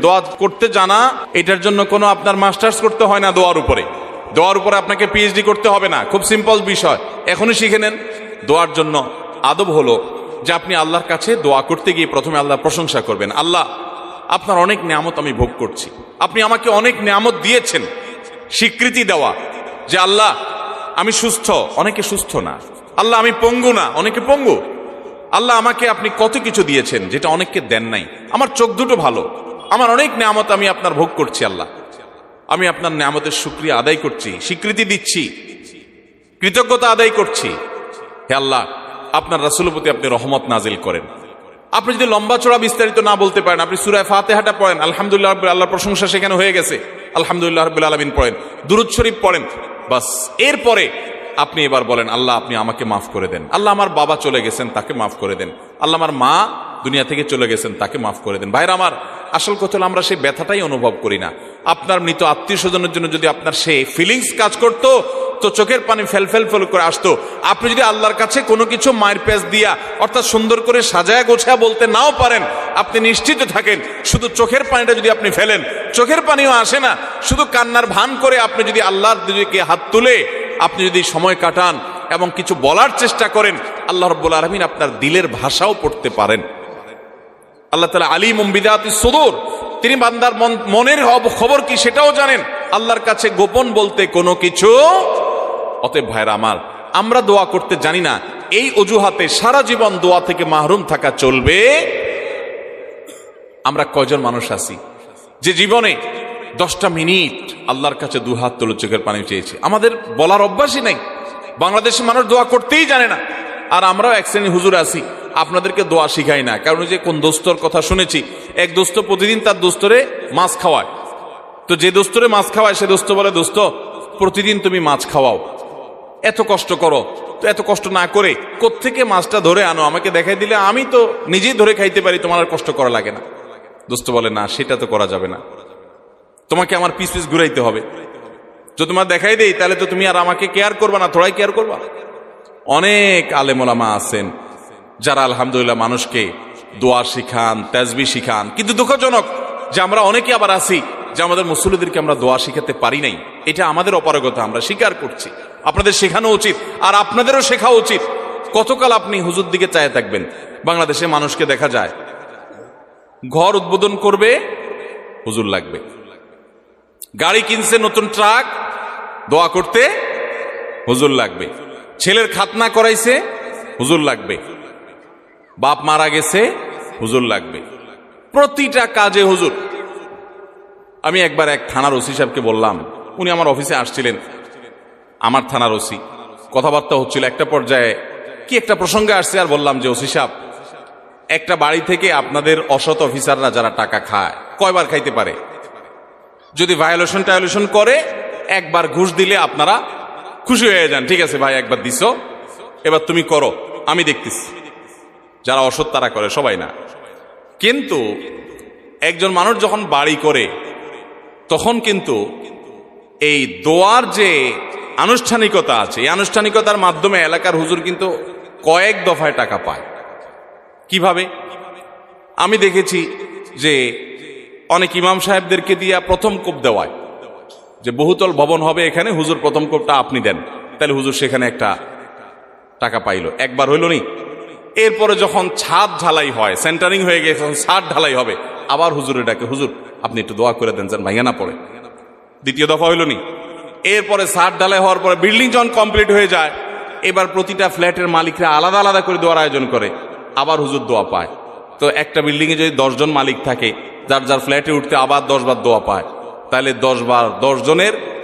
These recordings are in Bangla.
দোয়া করতে জানা, এটার জন্য কোনো আপনার মাস্টার্স করতে হয় না দোয়ার উপরে। দোয়ার উপরে আপনাকে পিএইচডি করতে হবে না, খুব সিম্পল বিষয়। এখনই শিখে নেন। দোয়ার জন্য আদব হলো যে আপনি আল্লাহর কাছে দোয়া করতে গিয়ে প্রথমে আল্লাহর প্রশংসা করবেন। আল্লাহ, আপনার অনেক নিয়ামত আমি ভোগ করছি। আপনি আমাকে অনেক নিয়ামত দিয়েছেন, স্বীকৃতি দেওয়া যে আল্লাহ, আমি সুস্থ। অনেকে সুস্থ না। আল্লাহ, আমি পঙ্গু না। অনেকে পঙ্গু। আল্লাহ, আমাকে আপনি কত কিছু দিয়েছেন যেটা অনেককে দেন নাই। আমার চোখ দুটো ভালো। আমার অনেক নিয়ামত আমি আপনার ভোগ করছি, আল্লাহ। আমি আপনার নিয়ামতের সুক্রিয়া আদায় করছি, স্বীকৃতি দিচ্ছি, কৃতজ্ঞতা আদায় করছি। হে আল্লাহ, আপনার রাসুলের প্রতি আপনি রহমত নাজিল করেন। আপনি যদি লম্বা চড়া বিস্তারিত না বলতে পারেন, আপনি সুরায় ফাতেহাটা পড়েন, আলহামদুলিল্লাহ আল্লাহর প্রশংসা সেখানে হয়ে গেছে। আলহামদুলিল্লাহ রবিল আলমিন পড়েন, দুরুদ শরীফ পড়েন, বাস। এরপরে আপনি এবার বলেন, আল্লাহ, আপনি আমাকে মাফ করে দেন। আল্লাহ আমার বাবা চলে গেছেন, তাকে মাফ করে দেন। আল্লাহ আমার মা দুনিয়া থেকে চলে গেছেন, তাকে মাফ করে দেন। ভাইরা আমার আসল কথা হলো আমরা সেই ব্যথাটাই অনুভব করি না। আপনার মৃত আত্মীয় স্বজনের জন্য যদি আপনার সেই ফিলিংস কাজ করতো, তো চোখের পানি ফেল ফেল ফেল করে আসতো। আপনি যদি আল্লাহর কাছে কোনো কিছু মায়ের পেঁচ দিয়া, অর্থাৎ সুন্দর করে সাজায় গোছায়া বলতে নাও পারেন, আপনি নিশ্চিত থাকেন, শুধু চোখের পানিটা যদি আপনি ফেলেন, চোখের পানিও আসে না। শুধু কান্নার ভান করে আপনি যদি আল্লাহর দিকে হাত তুলে, আপনি যদি সময় কাটান এবং কিছু বলার চেষ্টা করেন, আল্লাহ রব্বুল আলমিন আপনার দিলের ভাষাও পড়তে পারেন। আল্লাহ তালা আলী মুম্বিদাত সদুর। তিনি বান্দার মনের খবর কি সেটাও জানেন। আল্লাহর কাছে গোপন বলতে কোনো কিছু? অতএব ভাইরা আমার, আমরা দোয়া করতে জানি না। এই অজুহাতে সারা জীবন দোয়া থেকে মাহরুম থাকা চলবে। আমরা কয়জন মানুষ আছি? যে জীবনে দশটা মিনিট আল্লাহর কাছে দু হাত তুলে চোখের পানি চেয়েছে। আমাদের বলার অভ্যাসই নাই। বাংলাদেশের মানুষ দোয়া করতেই জানে না। আর আমরাও এক শ্রেণি হুজুর আছি। আপনাদেরকে দোয়া শিখাই না। কারণ যে কোন দোস্তর কথা শুনেছি, এক দোস্ত প্রতিদিন তার দোস্তরে মাছ খাওয়ায়। তো যে দোস্তরে মাছ খাওয়ায়, সে দোস্ত বলে, দোস্ত, প্রতিদিন তুমি মাছ খাওয়াও। এত কষ্ট করো, তো এত কষ্ট না করে কোত্থেকে মাছটা ধরে আনো? আমাকে দেখাই দিলে আমি তো নিজেই ধরে খাইতে পারি, তোমার আর কষ্ট করা লাগে না। দোস্ত বলে, না, সেটা তো করা যাবে না। তোমাকে আমার পিস পিস ঘুরাইতে হবে। যদি তোমার দেখাই দেই, তাহলে তো তুমি আর আমাকে কেয়ার করবা না থোড়াই কেয়ার করবা। অনেক আলেমোলামা আছেন। যারা আলহামদুলিল্লাহ মানুষকে দোয়া শিখান, তেজবি শিখান, কিন্তু দুঃখজনক যে আমরা অনেকে আবার আছি যে আমাদের মুসল্লিদেরকে আমরা দোয়া শিখাতে পারি নাই। এটা আমাদের অপারগতা, আমরা স্বীকার করছি। আপনাদের শেখানো উচিত, আর আপনাদেরও শেখা উচিত। কতকাল আপনি হুজুর দিকে চায় থাকবেন? বাংলাদেশে মানুষকে দেখা যায়, ঘর উদ্বোধন করবে, হুজুর লাগবে। গাড়ি কিনছে নতুন ট্রাক, দোয়া করতে হুজুর লাগবে। ছেলের খাতনা করাইছে, হুজুর লাগবে। বাপ মারা গেছে, হুজুর লাগবে। প্রতিটা কাজে হুজুর। আমি একবার এক থানার ওসি সাহেবকে বললাম, উনি আমার অফিসে আসছিলেন। আমার থানার ওসি। কথাবার্তা হচ্ছিল একটা পর্যায়ে, কি একটা প্রসঙ্গে আসছে আর বললাম যে, ওসি সাহেব, একটা বাড়ি থেকে আপনাদের অসৎ অফিসাররা যারা টাকা খায়, কয়বার খাইতে পারে? যদি ভায়োলেশন টায়োলেশন করে, একবার ঘুষ দিলে আপনারা খুশি হয়ে যান। ঠিক আছে ভাই, একবার দিছ। এবার তুমি করো, আমি দেখতেছি। যারা অসৎ তারা করে, সবাই না। কিন্তু একজন মানুষ যখন বাড়ি করে, তখন কিন্তু এই দোয়ার যে আনুষ্ঠানিকতা আছে, এই আনুষ্ঠানিকতার মাধ্যমে এলাকার হুজুর কিন্তু কয়েক দফায় টাকা পায়। কীভাবে? আমি দেখেছি যে অনেক ইমাম সাহেবদেরকে দিয়া প্রথম কোপ দেওয়ায়, যে বহুতল ভবন হবে এখানে, হুজুর প্রথম কোপটা আপনি দেন। তাহলে হুজুর সেখানে একটা টাকা পাইলো। একবার হইল নি? এরপরে যখন ছাদ ঢালাই হয় সেন্টারিং হয়ে গেছে যখন ছাদ ঢালাই হবে, আবার হুজুরে ডাকে, হুজুর, আপনি একটু দোয়া করে দেন, যেন ভাইয়া না পড়ে। দ্বিতীয় দফা হইল নি। এরপরে ছাদ ঢালাই হওয়ার পরে বিল্ডিং যখন কমপ্লিট হয়ে যায়, এবার প্রতিটা ফ্ল্যাটের মালিকরা আলাদা আলাদা করে দোয়ার আয়োজন করে, আবার হুজুর দোয়া পায়। তো একটা বিল্ডিংয়ে যদি দশজন মালিক থাকে, যার যার ফ্ল্যাটে উঠতে আবার দশ বার দোয়া পায়, তাহলে দশ বার, দশ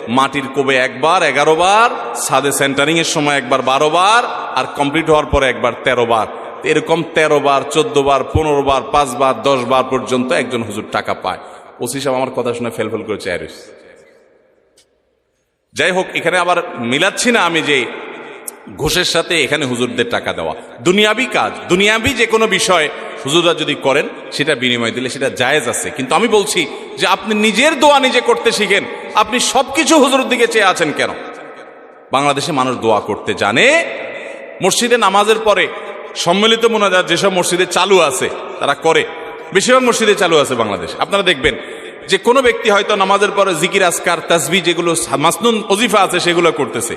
মাটির কোবে একবার, এগারো বার সাদে সেন্টারিং এর সময় একবার, বারো বার আর কমপ্লিট হওয়ার পরে একবার তেরো বার। এরকম তেরো বার, চোদ্দ বার, পনেরো বার, পাঁচ বার, দশ বার পর্যন্ত একজন হুজুর টাকা পায়। ওসি সাহেব আমার কথা শুনে ফেল ফেল করে চেয়ার যাই হোক, এখানে আবার মিলাচ্ছি না আমি যে ঘোষের সাথে এখানে হুজুরদের টাকা দেওয়া। দুনিয়াবি কাজ, দুনিয়াবি যে কোনো বিষয় হুজুররা যদি করেন, সেটা বিনিময় দিলে সেটা জায়েজ আছে। কিন্তু আমি বলছি যে আপনি নিজের দোয়া নিজে করতে শিখেন, আপনি সবকিছু হুজুরের দিকে চেয়ে আছেন কেন? বাংলাদেশে মানুষ দোয়া করতে জানে মসজিদে নামাজের পরে সম্মিলিত মোনাজাত যেসব মসজিদে চালু আছে, তারা করে। বেশিরভাগ মসজিদে চালু আছে বাংলাদেশ। আপনারা দেখবেন যে কোনো ব্যক্তি হয়তো নামাজের পরে জিকির আসকার তাসবি যেগুলো মাসনুন অজিফা আছে, সেগুলো করতেছে।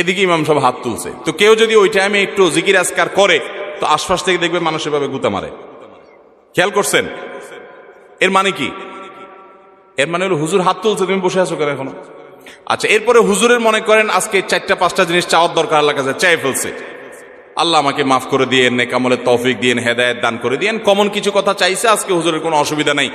এদিকে ইমাম সব হাত তুলছে। তো কেউ যদি ওই টাইমে একটু জিকির আসকার করে, তো আশপাশ থেকে দেখবে মানুষ এভাবে গুতা মারে। খেয়াল করছেন? এর মানে কি? এর মানে হলো হুজুর হাত তুলছে, তুমি বসে আছো কেন এখনও? আচ্ছা এরপরে হুজুরের মনে করেন, আজকে চারটা, পাঁচটা জিনিস চাওয়ার দরকার আল্লাহ কাছে চাই ফেলছে। আল্লাহ আমাকে মাফ করে দিয়েন নেকামলে তৌফিক দিয়েন, হেদায়ত দান করে দিয়েন। কমন কিছু কথা চাইছে, আজকে হুজুরের কোনো অসুবিধা নাই।